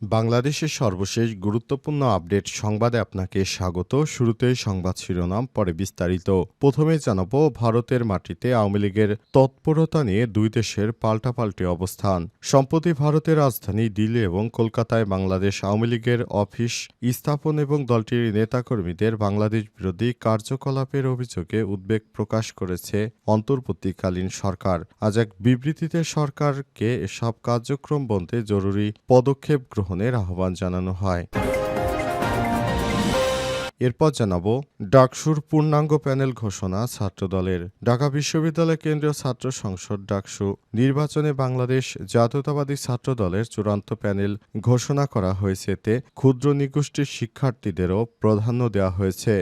বাংলাদেশের সর্বশেষ গুরুত্বপূর্ণ আপডেট সংবাদে আপনাকে স্বাগত। শুরুতেই সংবাদ শিরোনাম, পরে বিস্তারিত। প্রথমে জানাব, ভারতের মাটিতে আওয়ামী লীগের তৎপরতা নিয়ে দুই দেশের পাল্টাপাল্টি অবস্থান। সম্প্রতি ভারতের রাজধানী দিল্লি এবং কলকাতায় বাংলাদেশ আওয়ামী লীগের অফিস স্থাপন এবং দলটির নেতাকর্মীদের বাংলাদেশ বিরোধী কার্যকলাপের অভিযোগে উদ্বেগ প্রকাশ করেছে অন্তর্বর্তীকালীন সরকার। আজ এক বিবৃতিতে সরকারকে এসব কার্যক্রম বন্ধে জরুরি পদক্ষেপ গ্রহণের আহ্বান জানানো হয়। এরপর জানাব, ডাকসুর পূর্ণাঙ্গ প্যানেল ঘোষণা ছাত্রদলের। ঢাকা বিশ্ববিদ্যালয় কেন্দ্রীয় ছাত্র সংসদ ডাকসু নির্বাচনে বাংলাদেশ জাতীয়তাবাদী ছাত্রদলের চূড়ান্ত প্যানেল ঘোষণা করা হয়েছে এতে ক্ষুদ্র নিগোষ্ঠীর শিক্ষার্থীদেরও প্রাধান্য দেওয়া হয়েছে।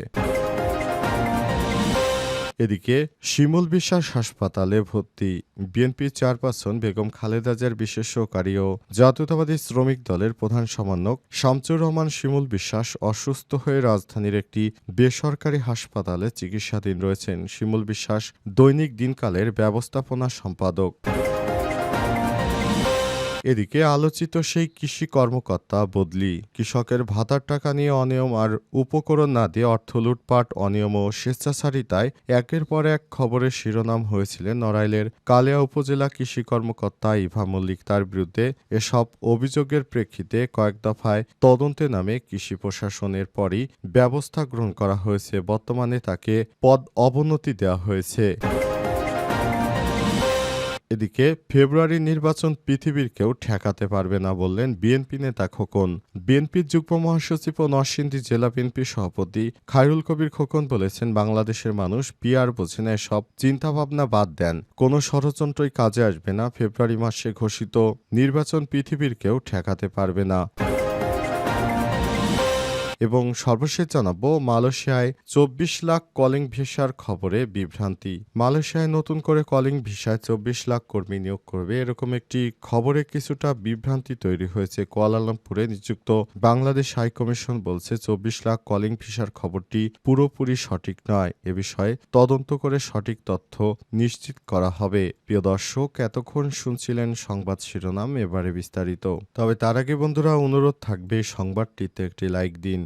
এদিকে শিমুল বিশ্বাস হাসপাতালে ভর্তি বিএনপি চেয়ারপারসন বেগম খালেদা জিয়ার বিশেষ সহকারী ও জাতীয়তাবাদী শ্রমিক দলের প্রধান সমন্বয়ক শামচুর রহমান শিমুল বিশ্বাস অসুস্থ হয়ে রাজধানীর একটি বেসরকারি হাসপাতালে চিকিৎসাধীন রয়েছেন। শিমুল বিশ্বাস দৈনিক দিনকালের ব্যবস্থাপনা সম্পাদক। এদিকে আলোচিত সেই কৃষি কর্মকর্তা বদলি। কৃষকের ভাতার টাকা নিয়ে অনিয়ম আর উপকরণ না দিয়ে অর্থ লুটপাট, অনিয়ম ও স্বেচ্ছাচারিতায় একের পর এক খবরের শিরোনাম হয়েছিলেন নড়াইলের কালিয়া উপজেলা কৃষি কর্মকর্তা ইভা মল্লিক। তার বিরুদ্ধে এসব অভিযোগের প্রেক্ষিতে কয়েক দফায় তদন্তে নামে কৃষি প্রশাসনের পরই ব্যবস্থা গ্রহণ করা হয়েছে। বর্তমানে তাকে পদ অবনতি দেওয়া হয়েছে। এদিকে ফেব্রুয়ারি নির্বাচন পৃথিবীর কেউ ঠেকাতে পারবে না বললেন বিএনপি নেতা খোকন। বিএনপির যুগ্ম মহাসচিব ও নরসিংদী জেলা বিএনপি সভাপতি খায়রুল কবির খোকন বলেছেন, বাংলাদেশের মানুষ পিয়ার বোঝে না সব চিন্তাভাবনা বাদ দেন। কোনো ষড়যন্ত্রই কাজে আসবে না, ফেব্রুয়ারি মাসে ঘোষিত নির্বাচন পৃথিবীর কেউ ঠেকাতে পারবে না। এবং সর্বশেষ জানাব মালয়েশিয়ায় চব্বিশ লাখ কলিং ভিসার খবরে বিভ্রান্তি। মালয়েশিয়ায় নতুন করে কলিং ভিসায় চব্বিশ লাখ কর্মী নিয়োগ করবে এরকম একটি খবরে কিছুটা বিভ্রান্তি তৈরি হয়েছে। কুয়ালালামপুরে নিযুক্ত বাংলাদেশ হাই কমিশন বলছে, চব্বিশ লাখ কলিং ভিসার খবরটি পুরোপুরি সঠিক নয়। এ বিষয়ে তদন্ত করে সঠিক তথ্য নিশ্চিত করা হবে। প্রিয় দর্শক, এতক্ষণ শুনছিলেন সংবাদ শিরোনাম, এবারে বিস্তারিত। তবে তার আগে বন্ধুরা, অনুরোধ থাকবে, সংবাদটিতে একটি লাইক দিন।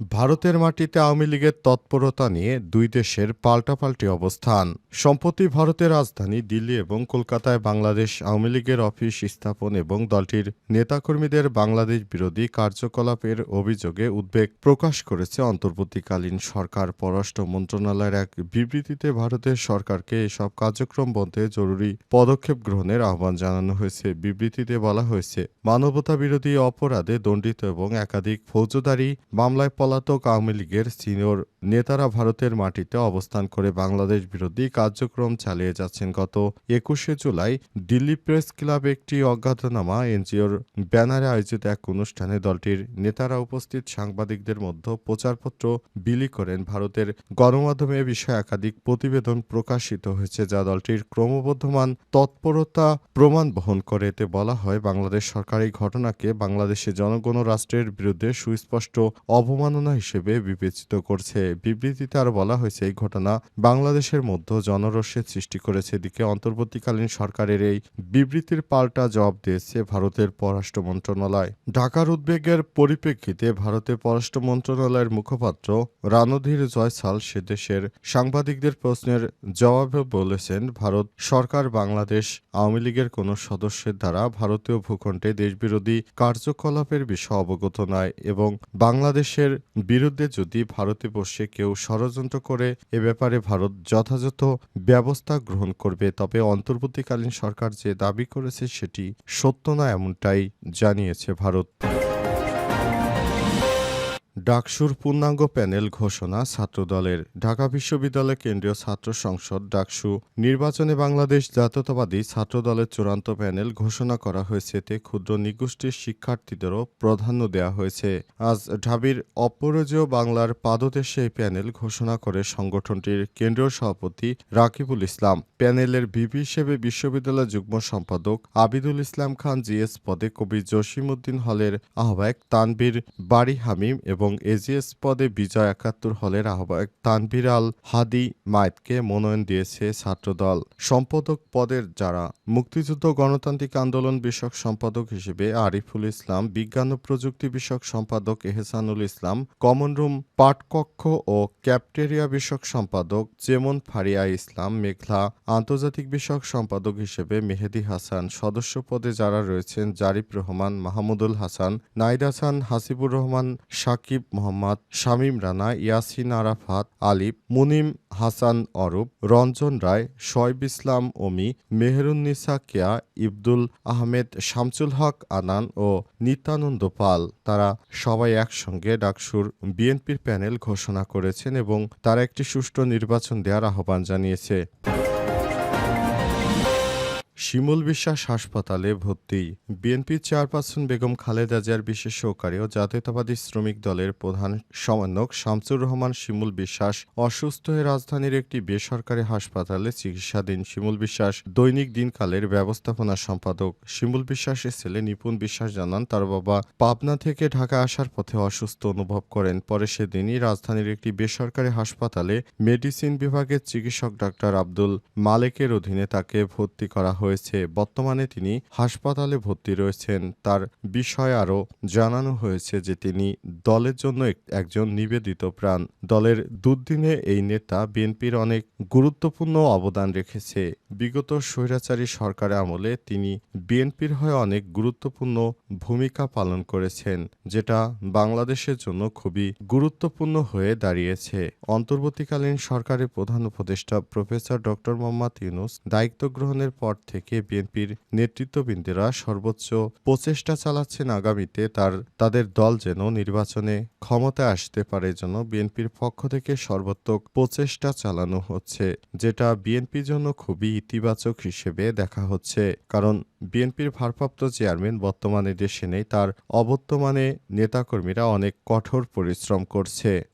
ভারতের মাটিতে আওয়ামী লীগের তৎপরতা নিয়ে দুই দেশের পাল্টাপাল্টি অবস্থান। সম্প্রতি ভারতের রাজধানী দিল্লি এবং কলকাতায় বাংলাদেশ আওয়ামী লীগের অফিস স্থাপন এবং দলটির নেতাকর্মীদের বাংলাদেশ বিরোধী কার্যকলাপের অভিযোগে উদ্বেগ প্রকাশ করেছে অন্তর্বর্তীকালীন সরকার। পররাষ্ট্র মন্ত্রণালয়ের এক বিবৃতিতে ভারতের সরকারকে এসব কার্যক্রম বন্ধে জরুরি পদক্ষেপ গ্রহণের আহ্বান জানানো হয়েছে। বিবৃতিতে বলা হয়েছে মানবতা বিরোধী অপরাধে দণ্ডিত এবং একাধিক ফৌজদারি মামলায় পলাতক আওয়ামী লীগের সিনিয়র নেতারা ভারতের মাটিতে অবস্থান করে বাংলাদেশ বিরোধী কার্যক্রম চালিয়ে যাচ্ছেন। গত একুশে জুলাই দিল্লি প্রেস ক্লাবে একটি অজ্ঞাতনামা এনজিওর ব্যানারে আয়োজিত এক অনুষ্ঠানে দলটির নেতারা উপস্থিত সাংবাদিকদের মধ্যে প্রচারপত্র বিলি করেন। ভারতের গণমাধ্যমে বিষয়ে একাধিক প্রতিবেদন প্রকাশিত হয়েছে, যা দলটির ক্রমবর্ধমান তৎপরতা প্রমাণ বহন করে। এতে বলা হয়, বাংলাদেশ সরকার এই ঘটনাকে বাংলাদেশের জনগণ রাষ্ট্রের বিরুদ্ধে সুস্পষ্ট অবমাননা হিসেবে বিবেচিত করছে। বিবৃতিতে আরও বলা হয়েছে, এই ঘটনা বাংলাদেশের মধ্যে জনরোষের সৃষ্টি করেছে। এদিকে অন্তর্বর্তীকালীন সরকারের এই বিবৃতির পাল্টা জবাব দিয়েছে ভারতের পররাষ্ট্র মন্ত্রণালয়। ঢাকার উদ্বেগের পরিপ্রেক্ষিতে ভারতের পররাষ্ট্র মন্ত্রণালয়ের মুখপাত্র রানধীর জয়সাল সে দেশের সাংবাদিকদের প্রশ্নের জবাবে বলেছেন, ভারত সরকার বাংলাদেশ আওয়ামী লীগের কোনো সদস্যের দ্বারা ভারতীয় ভূখণ্ডে দেশবিরোধী কার্যকলাপের বিষয়ে অবগত নয় এবং বাংলাদেশের বিরুদ্ধে যদি ভারতে বসে কেউ ষড়যন্ত্র করে, এ ব্যাপারে ভারত যথাযথ ব্যবস্থা গ্রহণ করবে। তবে অন্তর্বর্তীকালীন সরকার যে দাবি করেছে সেটি সত্য না, এমনটাই জানিয়েছে ভারত। ডাকসুর পূর্ণাঙ্গ প্যানেল ঘোষণা ছাত্রদলের ঢাকা বিশ্ববিদ্যালয় কেন্দ্রীয় ছাত্র সংসদ ডাকসু নির্বাচনে বাংলাদেশ জাতীয়তাবাদী ছাত্রদলের চূড়ান্ত প্যানেল ঘোষণা করা হয়েছে এতে ক্ষুদ্র নিগোষ্ঠীর শিক্ষার্থীদেরও প্রাধান্য দেওয়া হয়েছে। আজ ঢাবির অপরাজেয় বাংলার পাদদেশে এই প্যানেল ঘোষণা করে সংগঠনটির কেন্দ্রীয় সভাপতি রাকিবুল ইসলাম। প্যানেলের ভিপি হিসেবে বিশ্ববিদ্যালয় যুগ্ম সম্পাদক আবিদুল ইসলাম খান জিএস পদে কবি জসিমউদ্দিন হলের আহ্বায়ক তানবীর বাড়ি হামিম এবং এজিএস পদে বিজয় একাত্তর হলের আহ্বায়ক তানভীর আল হাদি মায়েতকে মনোনয়ন দিয়েছে ছাত্রদল। সম্পাদক পদের যারা মুক্তিযুদ্ধ, গণতান্ত্রিক আন্দোলন বিষয়ক সম্পাদক হিসেবে আরিফুল ইসলাম, বিজ্ঞান ও প্রযুক্তি বিষয়ক সম্পাদক এহসানুল ইসলাম, কমন রুম পাঠকক্ষ ও ক্যাপ্টেরিয়া বিষয়ক সম্পাদক যেমন ফারিয়া ইসলাম, মেঘলা আন্তর্জাতিক বিষয়ক সম্পাদক হিসেবে মেহেদি হাসান, সদস্য পদে যারা রয়েছেন জারিফ রহমান, মাহমুদুল হাসান, নাইদ হাসান, হাসিবুর রহমান সাকিব মোহাম্মদ, শামীম রানা, ইয়াসিন আরাফাত, আলিফ, মুনিম হাসান অরূপ, রঞ্জন রায়, শয়েব ইসলাম ওমি, মেহেরুন্নিসা কেয়া, ইবদুল আহমেদ, শামসুল হক আনান ও নিত্যানন্দ পাল। তারা সবাই একসঙ্গে ডাকসুর বিএনপির প্যানেল ঘোষণা করেছেন এবং তারা একটি সুষ্ঠু নির্বাচন দেওয়ার আহ্বান জানিয়েছে। শিমুল বিশ্বাস হাসপাতালে ভর্তি। বিএনপির চেয়ারপারসন বেগম খালেদা জিয়ার বিশেষ সহকারী ও জাতীয়তাবাদী শ্রমিক দলের প্রধান সমন্বয়ক শামসুর রহমান শিমুল বিশ্বাস অসুস্থ হয়ে রাজধানীর একটি বেসরকারি হাসপাতালে চিকিৎসাধীন শিমুল বিশ্বাস দৈনিক দিনকালের ব্যবস্থাপনা সম্পাদক। শিমুল বিশ্বাসের ছেলে নিপুণ বিশ্বাস জানান, তার বাবা পাবনা থেকে ঢাকা আসার পথে অসুস্থ অনুভব করেন। পরে সেদিনই রাজধানীর একটি বেসরকারি হাসপাতালে মেডিসিন বিভাগের চিকিৎসক ডাক্তার আব্দুল মালেকের অধীনে তাকে ভর্তি করা হয়েছে। বর্তমানে তিনি হাসপাতালে ভর্তি রয়েছেন। তার বিষয়ে আরও জানানো হয়েছে যে তিনি দলের জন্য একজন নিবেদিত প্রাণ। দলের দুর্দিনে এই নেতা বিএনপির অনেক গুরুত্বপূর্ণ অবদান রেখেছে। বিগত স্বৈরাচারী সরকারের আমলে তিনি বিএনপির হয়ে অনেক গুরুত্বপূর্ণ ভূমিকা পালন করেছেন, যেটা বাংলাদেশের জন্য খুবই গুরুত্বপূর্ণ হয়ে দাঁড়িয়েছে। অন্তর্বর্তীকালীন সরকারের প্রধান উপদেষ্টা প্রফেসর ডক্টর মোহাম্মদ ইউনুস দায়িত্ব গ্রহণের পর থেকে বিএনপির নেতৃত্ববৃন্দেরা সর্বোচ্চ প্রচেষ্টা চালাচ্ছেন আগামীতে তার, তাদের দল যেন নির্বাচনে ক্ষমতায় আসতে পারে যেন বিএনপির পক্ষ থেকে সর্বাত্মক প্রচেষ্টা চালানো হচ্ছে, যেটা বিএনপির জন্য খুবই ইতিবাচক হিসেবে দেখা হচ্ছে। কারণ বিএনপির ভারপ্রাপ্ত চেয়ারম্যান বর্তমানে দেশে নেই, তার অবর্তমানে নেতাকর্মীরা অনেক কঠোর পরিশ্রম করছে।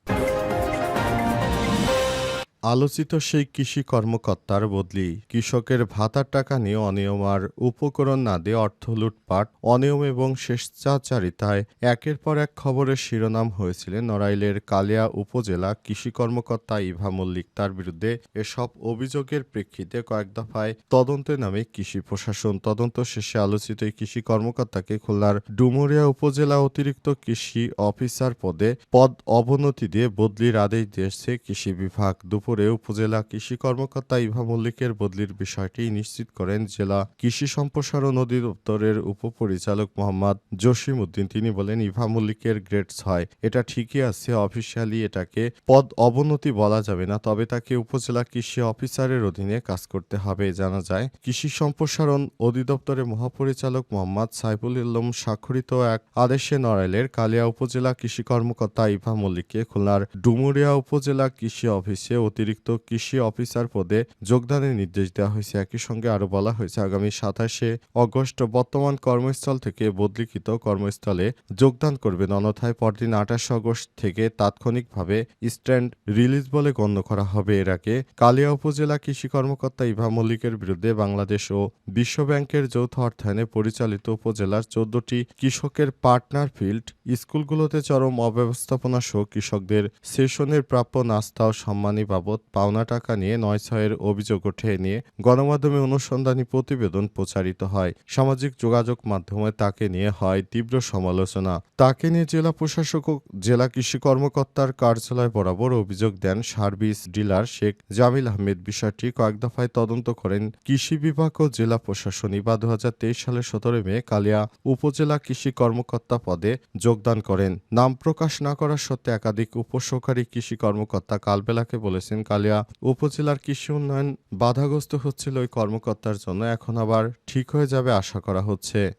আলোচিত সেই কৃষি কর্মকর্তার বদলি কৃষকের ভাতার টাকা নিয়ে অনিয়ম আর উপকরণ না দিয়ে অর্থ লুটপাট, অনিয়ম এবং স্বেচ্ছাচারিতায় একের পর এক খবরের শিরোনাম হয়েছিলেন নড়াইলের কালিয়া উপজেলা কৃষি কর্মকর্তা ইভা মল্লিক। তার বিরুদ্ধে এসব অভিযোগের প্রেক্ষিতে কয়েক দফায় তদন্তে নামে কৃষি প্রশাসন তদন্ত শেষে আলোচিত এই কৃষি কর্মকর্তাকে খুলনার ডুমুরিয়া উপজেলা অতিরিক্ত কৃষি অফিসার পদে পদ অবনতি দিয়ে বদলির আদেশ দিয়েছে কৃষি বিভাগ। দুপুরে উপজেলা কৃষি কর্মকর্তা ইভা মল্লিকের বদলির বিষয়টি নিশ্চিত করেন জেলা কৃষি সম্প্রসারণ অধিদপ্তরের উপপরিচালক মোহাম্মদ জসিম উদ্দিন। তিনি বলেন, ইভা মল্লিকের গ্রেড ছয়। এটা ঠিকই আছে, অফিসিয়ালি এটাকে পদ অবনতি বলা যাবে না, তবে তাকে উপজেলা কৃষি অফিসারের অধীনে কাজ করতে হবে, জানা যায়। কৃষি সম্প্রসারণ অধিদপ্তরের মহাপরিচালক মোহাম্মদ সাইফুল ইলম স্বাক্ষরিত এক আদেশে নড়াইলের কালিয়া উপজেলা কৃষি কর্মকর্তা ইভা মল্লিককে খুলনার ডুমুরিয়া উপজেলা কৃষি অফিসে অতিরিক্ত কৃষি অফিসার পদে যোগদানের নির্দেশ দেওয়া হয়েছে। একই সঙ্গে আরও বলা হয়েছে, আগামী সাতাশে অগস্ট বর্তমান কর্মস্থল থেকে বদলিকৃত কর্মস্থলে যোগদান করবেন। অন্যথায় পরদিন আঠাশে অগস্ট থেকে তাৎক্ষণিকভাবে স্ট্যান্ড রিলিজ বলে গণ্য করা হবে। এর আগে কালিয়া উপজেলা কৃষি কর্মকর্তা ইভা মল্লিকের বিরুদ্ধে বাংলাদেশ ও বিশ্বব্যাংকের যৌথ অর্থায়নে পরিচালিত উপজেলার চোদ্দটি কৃষকের পার্টনার ফিল্ড স্কুলগুলোতে চরম অব্যবস্থাপনা সহ কৃষকদের সেশনের প্রাপ্য নাস্তা ও সম্মানী বাবদ পাওনা টাকা নিয়ে নয় ছয়ের অভিযোগ ওঠে। নিয়ে গণমাধ্যমে অনুসন্ধানী প্রতিবেদন প্রচারিত হয়। সামাজিক যোগাযোগ মাধ্যমে তাকে নিয়ে হয় তীব্র সমালোচনা। তাকে নিয়ে জেলা প্রশাসক ও জেলা কৃষি কর্মকর্তার কার্যালয় বরাবর অভিযোগ দেন সার্ভিস ডিলার শেখ জামিল আহমেদ। বিষয়টি কয়েক দফায় তদন্ত করেন কৃষি বিভাগ ও জেলা প্রশাসন বা দু সালের সতেরো মে কালিয়া উপজেলা কৃষি কর্মকর্তা পদে যোগদান করেন। নাম প্রকাশ না করার সত্ত্বে একাধিক উপসহকারী কৃষি কর্মকর্তা কালবেলাকে বলেছেন কালিয়া উপজেলার কৃষি উন্নয়ন বাধাগ্রস্ত হচ্ছিল ওই কর্মকর্তার জন্য। এখন আবার ঠিক হয়ে যাবে আশা করা হচ্ছে।